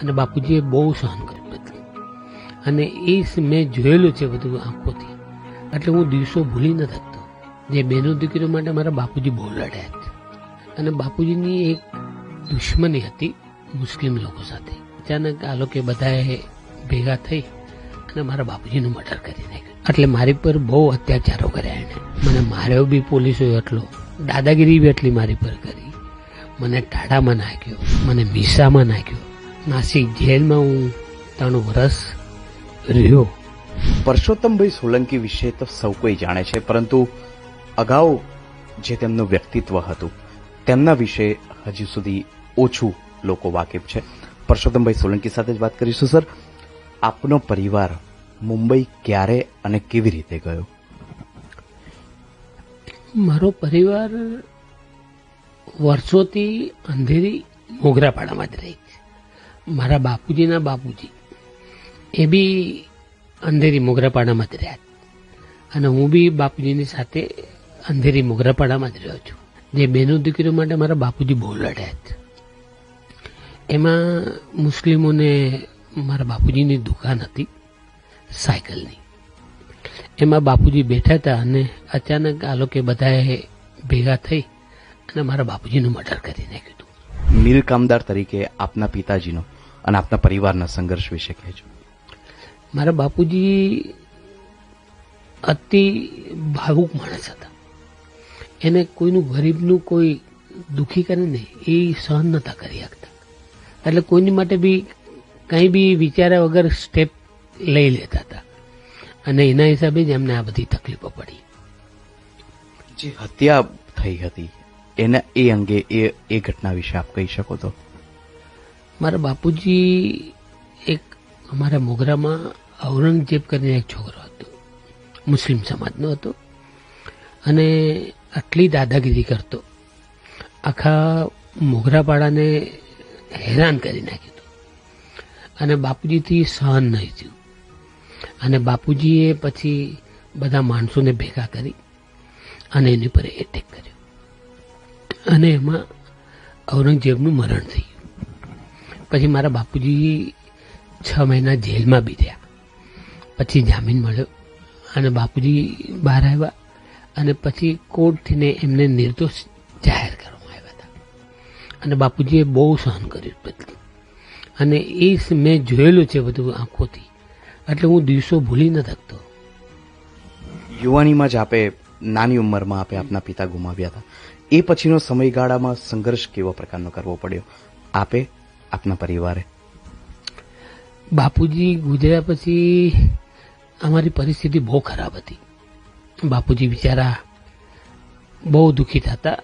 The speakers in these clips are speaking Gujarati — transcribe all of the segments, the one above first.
અને બાપુજીએ બહુ સહન કર્યું બધું. અને એ મેં જોયેલું છે બધું આંખોથી. એટલે હું દિવસો ભૂલી ન શકતો. જે બહેનો દીકરીઓ માટે મારા બાપુજી બહુ લડ્યા છે. અને બાપુજીની એક દુશ્મની હતી મુસ્લિમ લોકો સાથે. અચાનક આ લોકો બધાએ ભેગા થઈ અને મારા બાપુજીનું મર્ડર કરી નાખ્યું. એટલે મારી પર બહુ અત્યાચારો કર્યા એણે. મને માર્યો બી પોલીસોએ એટલો. દાદાગીરી બી એટલી મારી પર કરી. મને ટાઢામાં નાખ્યો. મને મીસામાં નાખ્યો. નાસિક જેલમાં હું ત્રણ વર્ષ રહ્યો. પરસોત્તમભાઈ સોલંકી વિશે તો સૌ કોઈ જાણે છે પરંતુ અગાઉ જે તેમનું વ્યક્તિત્વ હતું તેમના વિશે હજી સુધી ઓછું લોકો વાકેફ છે. પરસોત્તમભાઈ સોલંકી સાથે જ વાત કરીશું સર. આપનો પરિવાર મુંબઈ ક્યારે અને કેવી રીતે ગયો? મારો પરિવાર વર્ષોથી અંધેરી મોગરાપાડામાં જ રહી છે. મારા બાપુજીના બાપુજી. એ બી અંધેરી મોગરાપાડામાં જ રહ્યા. અને હું બી બાપુજીની સાથે અંધેરી મોગરાપાડામાં જ રહ્યો છું. જે બેનો દીકરીઓ માટે મારા બાપુજી બહુ લડ્યા છે. એમાં મુસ્લિમોને મારા બાપુજીની દુકાન હતી, સાયકલની. એમાં બાપુજી બેઠા હતા અને અચાનક આ લોકો બધાએ ભેગા થઈ અને મારા બાપુજીનું મર્ડર કરી નાખ્યું હતું. મીર કામદાર તરીકે આપના પિતાજીનો અને આપના પરિવારના સંઘર્ષ વિશે કહેજો મારા બાપુજી અતિ ભાવુક માણસ હતા. એને કોઈનું ગરીબનું કોઈ દુઃખી કરે ને એ સહન નતા કરી શકતા. એટલે કોઈની માટે બી કંઈ બી વિચાર્યા વગર સ્ટેપ લઈ લેતા હતા. અને એના હિસાબે જ એમને આ બધી તકલીફો પડી. જે હત્યા થઈ હતી એના એ અંગે એ એ ઘટના વિશે આપ કહી શકો તો? મારા બાપુજી એક અમારા મોગરામાં ઔરંગઝેબ કરીને એક છોકરો હતો. મુસ્લિમ સમાજનો હતો. અને આટલી દાદાગીરી કરતો. આખા મોગરાપાડાને હેરાન કરી નાખ્યું હતું. અને બાપુજીથી સહન નહીં થયું. અને બાપુજીએ પછી બધા માણસોને ભેગા કરી અને એની પર એટેક કર્યો. અને એમાં ઔરંગઝેબનું મરણ થઈ ગયું પછી મારા બાપુજી છ મહિના જેલમાં બી રહ્યા. પછી જામીન મળ્યો અને બાપુજી બહાર આવ્યા અને પછી કોર્ટથીને એમને નિર્દોષ જાહેર કરવામાં આવ્યા હતા. અને બાપુજીએ બહુ સહન કર્યું બધું અને એ મેં જોયેલું છે બધું આંખોથી. એટલે હું દિવસો ભૂલી ન શકતો. યુવાનીમાં જ આપે નાની ઉંમરમાં આપે આપના પિતા ગુમાવ્યા હતા. એ પછીનો સમયગાળામાં સંઘર્ષ કેવા પ્રકારનો કરવો પડ્યો? આપે આપના પરિવારે? બાપુજી ગુજર્યા પછી અમારી પરિસ્થિતિ બહુ ખરાબ હતી. બાપુજી બિચારા બહુ દુઃખી થતા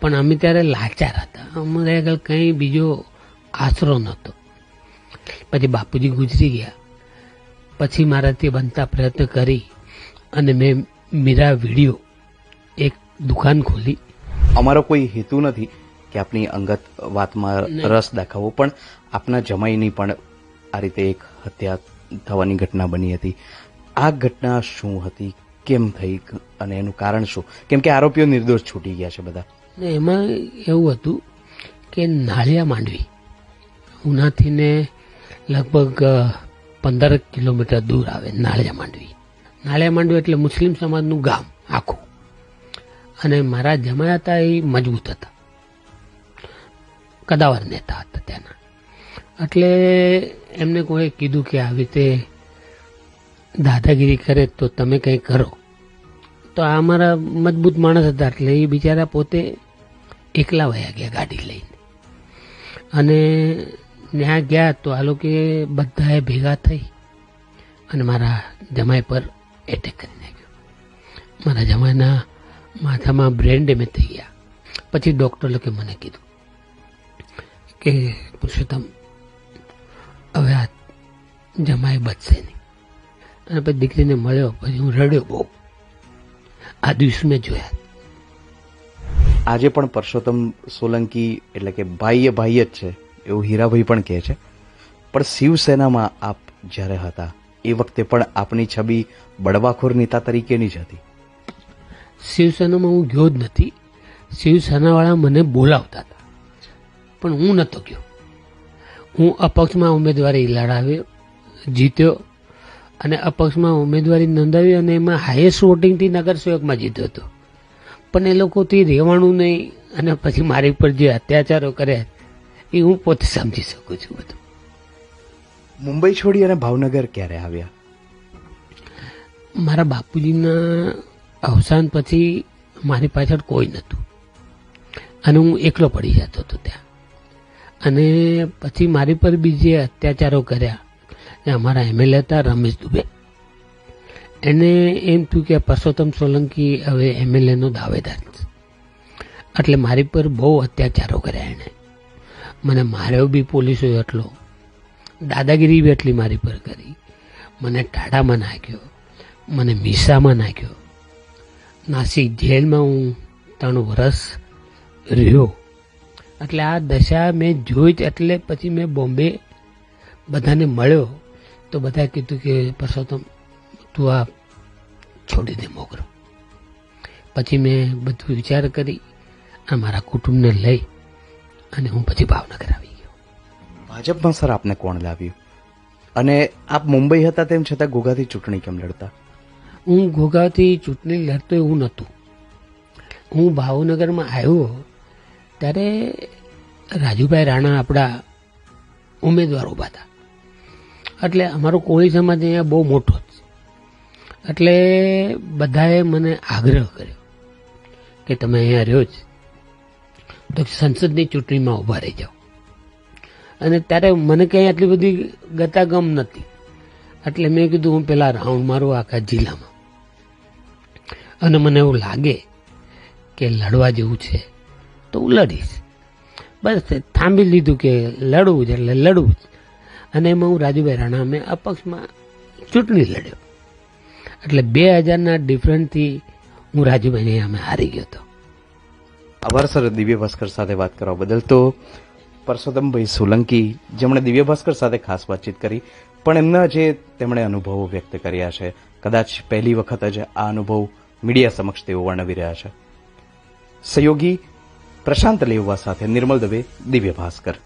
પણ અમે ત્યારે લાચાર હતા. અમારે આગળ કંઈ બીજો આશરો નહોતો. પછી બાપુજી ગુજરી ગયા. પછી મારાથી બનતા પ્રયત્ન કરી અને મેં મીરા વીડિયો એક દુકાન ખોલી. અમારો કોઈ હેતુ નથી. કે આપની અંગત વાતમાં રસ દાખવવો. પણ આપના જમાઈની પણ આ રીતે એક હત્યા થવાની ઘટના બની હતી. આ ઘટના શું હતી? કેમ થઈ? અને એનું કારણ શું? કેમ કે આરોપીઓ નિર્દોષ છૂટી ગયા છે બધા. ને એમાં એવું હતું કે નાળિયા માંડવી ઉનાથી ને લગભગ પંદર કિલોમીટર દૂર આવે નાળિયા માંડવી. નાળિયા માંડવી એટલે મુસ્લિમ સમાજનું ગામ આખું. અને મારા જમાયા હતા એ મજબૂત હતા. કદાવર નેતા હતા ત્યાંના એટલે એમને કોઈ કીધું કે આવી રીતે દાદાગીરી કરે તો તમે કંઈ કરો. તો આ અમારા મજબૂત માણસ હતા, એટલે એ બિચારા પોતે એકલા વયા ગયા ગાડી લઈને. અને ત્યાં ગયા તો આ લોકો બધાએ ભેગા થઈ અને મારા જમાઈ પર એટેક કરી નાખ્યો. મારા જમાઈના માથામાં બ્રેન ડેમેજ થઈ ગયા પછી ડૉક્ટર લોકે મને કીધું કે પુરુષોત્તમ હવે આ જમાય બચશે નહીં. અને પછી દીકરીને મળ્યો પછી હું રડ્યો બહુ. આ દિવસ મેં જોયા. આજે પણ પરસોત્તમ સોલંકી એટલે કે ભાઈએ ભાઈ જ છે એવું હીરાભાઈ પણ કહે છે. પણ શિવસેનામાં આપ જ્યારે હતા એ વખતે પણ આપની છબી બળવાખોર નેતા તરીકેની જ હતી. શિવસેનામાં હું ગયો જ નથી. શિવસેનાવાળા મને બોલાવતા હતા. પણ હું નહોતો ગયો. હું અપક્ષમાં ઉમેદવારી લડાવ્યો જીત્યો અને અપક્ષમાં ઉમેદવારી નોંધાવી અને એમાં હાઈએસ્ટ વોટિંગથી નગરસેવકમાં જીત્યો હતો. પણ એ લોકોથી રહેવાનું નહીં અને પછી મારી પર જે અત્યાચારો કર્યા એ હું પોતે સમજી શકું છું બધું. મુંબઈ છોડી અને ભાવનગર ક્યારે આવ્યા? મારા બાપુજીના અવસાન પછી મારી પાછળ કોઈ નહોતું. અને હું એકલો પડી જતો હતો ત્યાં. અને પછી મારી પર બી જે અત્યાચારો કર્યા. અમારા એમએલએ હતા રમેશ દુબે. એને એમ થયું કે પરસોત્તમ સોલંકી હવે એમએલએનો દાવેદાર એટલે મારી પર બહુ અત્યાચારો કર્યા એણે. મને માર્યો બી પોલીસો એટલો દાદાગીરી બી એટલી મારી પર કરી. મને ટાઢામાં નાખ્યો. મને મીસામાં નાખ્યો. નાસિક જેલમાં હું ત્રણ વર્ષ રહ્યો. એટલે આ દશા મેં જોઈ જ એટલે પછી મેં બોમ્બે બધાને મળ્યો. તો બધાએ કીધું કે પરસોત્તમ તું આ છોડી દે મોગરો પછી મેં બધું વિચાર કરી અને મારા કુટુંબને લઈ અને હું પછી ભાવનગર આવી ગયો. ભાજપમાં સર આપને કોણ લાવ્યું? અને આપ મુંબઈ હતા તેમ છતાં ગોગાથી ચૂંટણી કેમ લડતા? હું ઘોઘાથી ચૂંટણી લડતો એવું નહોતું. હું ભાવનગરમાં આવ્યો ત્યારે રાજુભાઈ રાણા આપણા ઉમેદવાર ઊભા હતા. એટલે અમારો કોળી સમાજ અહીંયા બહુ મોટો છે. એટલે બધાએ મને આગ્રહ કર્યો કે તમે અહીંયા રહ્યો જ. તો સંસદની ચૂંટણીમાં ઊભા રહી જાઓ. અને ત્યારે મને કંઈ આટલી બધી ગતાગમ નથી એટલે મેં કીધું, હું પેલા રાઉન્ડ મારું આખા જિલ્લામાં. અને મને એવું લાગે કે લડવા જેવું છે. તો હું લડીશ બસ થાંભી લીધું કે લડવું છે એટલે લડવું જ અને એમાં હું રાજુભાઈ રાણા અમે અપક્ષમાં ચૂંટણી લડ્યો. એટલે બે હજારના ડિફરન્ટથી હું રાજુભાઈને અમે હારી ગયો હતો. આભાર સર, દિવ્ય ભાસ્કર સાથે વાત કરવા બદલ તો પરસોત્તમભાઈ સોલંકી, જેમણે દિવ્ય ભાસ્કર સાથે ખાસ વાતચીત કરી, પણ એમના જે તેમણે અનુભવો વ્યક્ત કર્યા છે, કદાચ પહેલી વખત જ આ અનુભવ મીડિયા સમક્ષ તેઓ વર્ણવી રહ્યા છે. સહયોગી પ્રશાંત લેવવા સાથે નિર્મલ દવે દિવ્ય ભાસ્કર